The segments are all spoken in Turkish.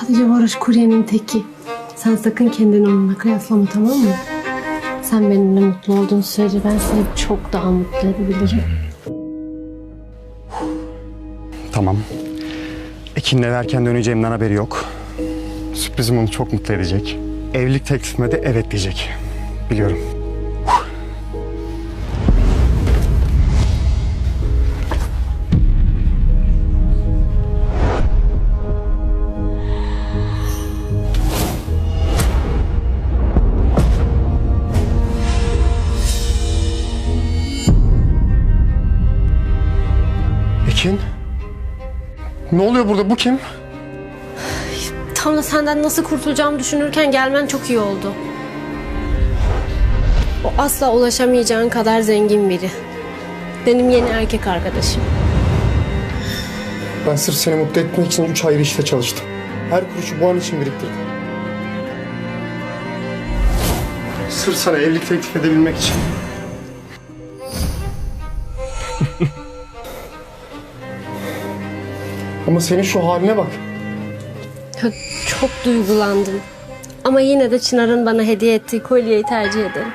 Sadece Varoş kuryenin teki. Sen sakın kendini onunla kıyaslama tamam mı? Sen benimle mutlu olduğun sürece ben seni çok daha mutlu edebilirim. Tamam. Ekin'le erken döneceğimden haberi yok. Sürprizim onu çok mutlu edecek. Evlilik teklifime de evet diyecek. Biliyorum. Ekin? Ne oluyor burada? Bu kim? Tam da senden nasıl kurtulacağımı düşünürken gelmen çok iyi oldu. O asla ulaşamayacağın kadar zengin biri. Benim yeni erkek arkadaşım. Ben sırf seni mutlu etmek için üç ayrı işte çalıştım. Her kuruşu bu an için biriktirdim. Sırf sana evlilik teklif edebilmek için. Ama senin şu haline bak. Ya, Çok duygulandım. Ama yine de Çınar'ın bana hediye ettiği kolyeyi tercih ederim.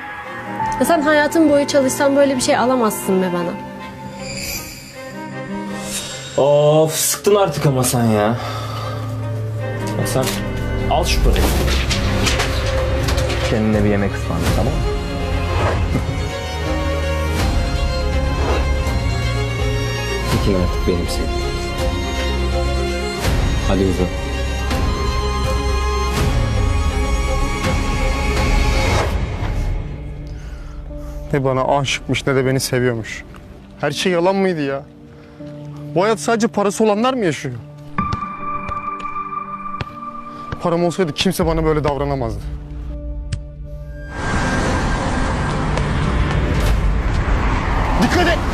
Ya sen hayatın boyu çalışsan böyle bir şey alamazsın be bana. Of sıktın artık ama sen ya. Bak sen al şu parayı. Kendine bir yemek ısmarla tamam mı? Peki artık benim sevgilim. Hadi uzan. Ne bana aşıkmış ne de beni seviyormuş. Her şey yalan mıydı ya? Bu hayat sadece parası olanlar mı yaşıyor? Param olsaydı kimse bana böyle davranamazdı. Dikkat et!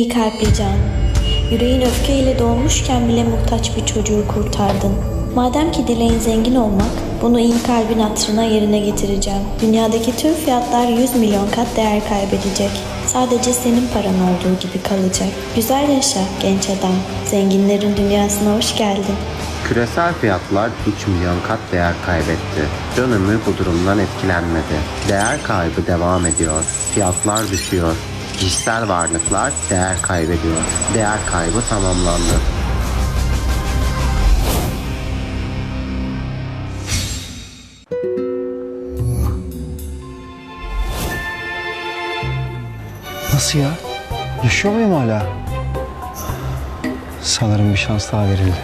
İyi kalpli can, yüreğin öfkeyle dolmuşken bile muhtaç bir çocuğu kurtardın. Madem ki dileğin zengin olmak, bunu iyi kalbin hatırına yerine getireceğim. Dünyadaki tüm fiyatlar 100 milyon kat değer kaybedecek. Sadece senin paran olduğu gibi kalacak. Güzel yaşa genç adam. Zenginlerin dünyasına hoş geldin. Küresel fiyatlar 3 milyon kat değer kaybetti. Can bu durumdan etkilenmedi. Değer kaybı devam ediyor. Fiyatlar düşüyor. Kişisel varlıklar değer kaybediyor. Değer kaybı tamamlandı. Nasıl ya? Yaşıyor muyum hala? Sanırım bir şans daha verildi.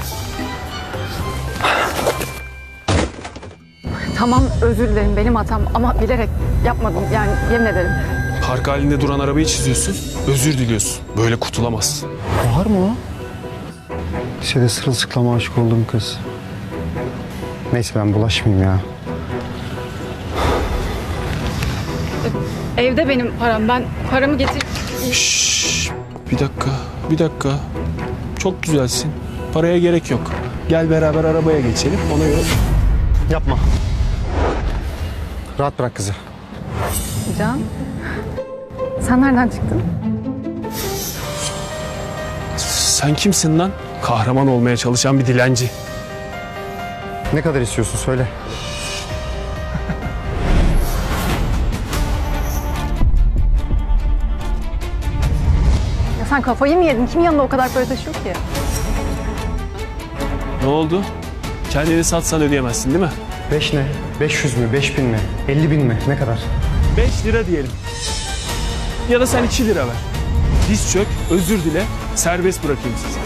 Tamam özür dilerim benim hatam ama bilerek yapmadım yani yemin ederim. Park halinde duran arabayı çiziyorsun, özür diliyorsun. Böyle kurtulamazsın. Bahar mı o? Lisede sırılsıklama aşık olduğum kız. Neyse ben bulaşmayayım ya. Evde benim param ben paramı getir. Şşş, bir dakika, bir dakika. Çok güzelsin. Paraya gerek yok. Gel beraber arabaya geçelim, ona göre... Yapma. Rahat bırak kızı. Can. Sen nereden çıktın? Sen kimsin lan? Kahraman olmaya çalışan bir dilenci. Ne kadar istiyorsun söyle. Ya sen kafayı mı yedin? Kimin yanında o kadar para taşıyor ki? Ne oldu? Kendini satsan ödeyemezsin değil mi? Beş ne? 500 mü? 5000 mi? 50 bin mi? Ne kadar? 5 lira diyelim. Ya da sen 2 lira ver. Diz çök, özür dile, serbest bırakayım sizi.